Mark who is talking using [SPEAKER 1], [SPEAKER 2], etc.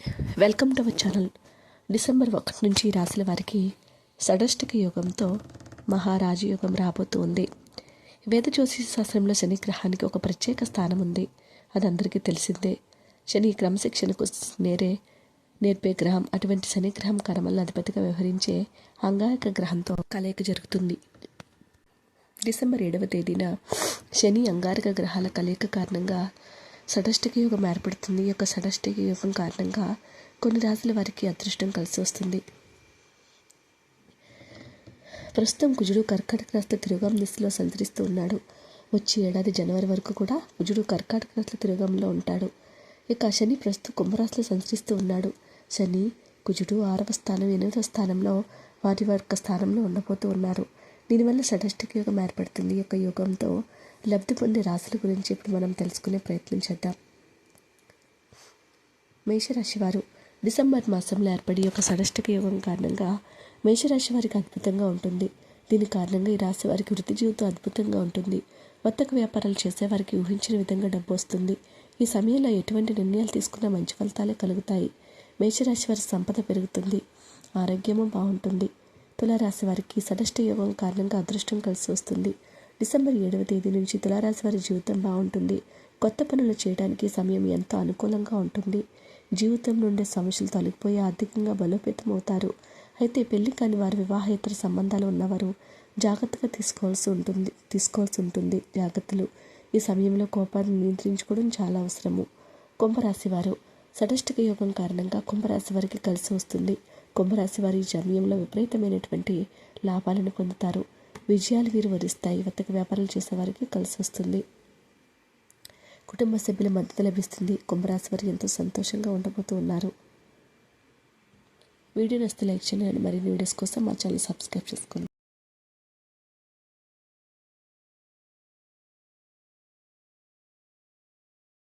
[SPEAKER 1] Welcome to our channel December ఒకటి నుంచి రాసిన వారికి షడష్టక యోగంతో మహారాజు యోగం వేద జ్యోతిష శాస్త్రంలో శని గ్రహానికి ఒక ప్రత్యేక స్థానం ఉంది. అది అందరికీ తెలిసిందే. శని క్రమశిక్షణకు నేరే నేర్పే గ్రహం. అటువంటి శని గ్రహం అధిపతిగా వ్యవహరించే అంగారక గ్రహంతో కలయిక జరుగుతుంది. డిసెంబర్ ఏడవ తేదీన శని అంగారక గ్రహాల కలయిక కారణంగా షడష్టక యుగం ఏర్పడుతుంది. ఈ యొక్క షడష్టక యుగం కారణంగా కొన్ని రాశుల వారికి అదృష్టం కలిసి వస్తుంది. ప్రస్తుతం కుజుడు కర్కాటక రాశిలో తిరుగం దిశలో సంచరిస్తూ ఉన్నాడు. వచ్చే ఏడాది జనవరి వరకు కూడా కుజుడు కర్కాటక రాశిలో తిరుగంలో ఉంటాడు. ఇక శని ప్రస్తుతం కుంభరాశిలో సంచరిస్తూ ఉన్నాడు. శని కుజుడు ఆరవ స్థానం ఎనిమిదవ స్థానంలో వారి యొక్క స్థానంలో ఉండబోతూ ఉన్నారు. దీనివల్ల షటష్టిక యోగం ఏర్పడుతుంది. ఈ యొక్క యోగంతో లబ్ధి పొందే రాశుల గురించి ఇప్పుడు మనం తెలుసుకునే ప్రయత్నం చేద్దాం. మేషరాశి వారు డిసెంబర్ మాసంలో ఏర్పడి ఒక షడష్టిక యోగం కారణంగా మేషరాశి వారికి అద్భుతంగా ఉంటుంది. దీని కారణంగా ఈ రాశి వారికి వృత్తి జీవితం అద్భుతంగా ఉంటుంది. వర్తక వ్యాపారాలు చేసే వారికి ఊహించిన విధంగా డబ్బు వస్తుంది. ఈ సమయంలో ఎటువంటి నిర్ణయాలు తీసుకున్నా మంచి ఫలితాలే కలుగుతాయి. మేషరాశి వారి సంపద పెరుగుతుంది. ఆరోగ్యము బాగుంటుంది. తులారాశి వారికి సదష్ట యోగం కారణంగా అదృష్టం కలిసి వస్తుంది. డిసెంబర్ ఏడవ తేదీ నుంచి తులారాశి వారి జీవితం బాగుంటుంది. కొత్త పనులు చేయడానికి సమయం ఎంతో అనుకూలంగా ఉంటుంది. జీవితం నుండి సమస్యలు తొలగిపోయి ఆర్థికంగా బలోపేతం అవుతారు. అయితే పెళ్ళి కాని వారి వివాహేతర సంబంధాలు ఉన్నవారు జాగ్రత్తగా తీసుకోవాల్సి ఉంటుంది తీసుకోవాల్సి ఉంటుంది. జాగ్రత్తలు. ఈ సమయంలో కోపాన్ని నియంత్రించుకోవడం చాలా అవసరము. కుంభరాశి వారు సడష్టక యోగం కారణంగా కుంభరాశి వారికి కలిసి వస్తుంది. కుంభరాశి వారి జన్మయంలో విపరీతమైనటువంటి లాభాలను పొందుతారు. విజయాలు వీరు వరిస్తాయి. వర్తక వ్యాపారాలు చేసేవారికి కలిసి వస్తుంది. కుటుంబ సభ్యుల మద్దతు లభిస్తుంది. కుంభరాశి వారు ఎంతో సంతోషంగా ఉండబోతూ ఉన్నారు. వీడియో నస్తే లైక్ చేయండి. మరిన్ని వీడియోస్ కోసం మా ఛానల్ సబ్స్క్రైబ్ చేసుకోండి.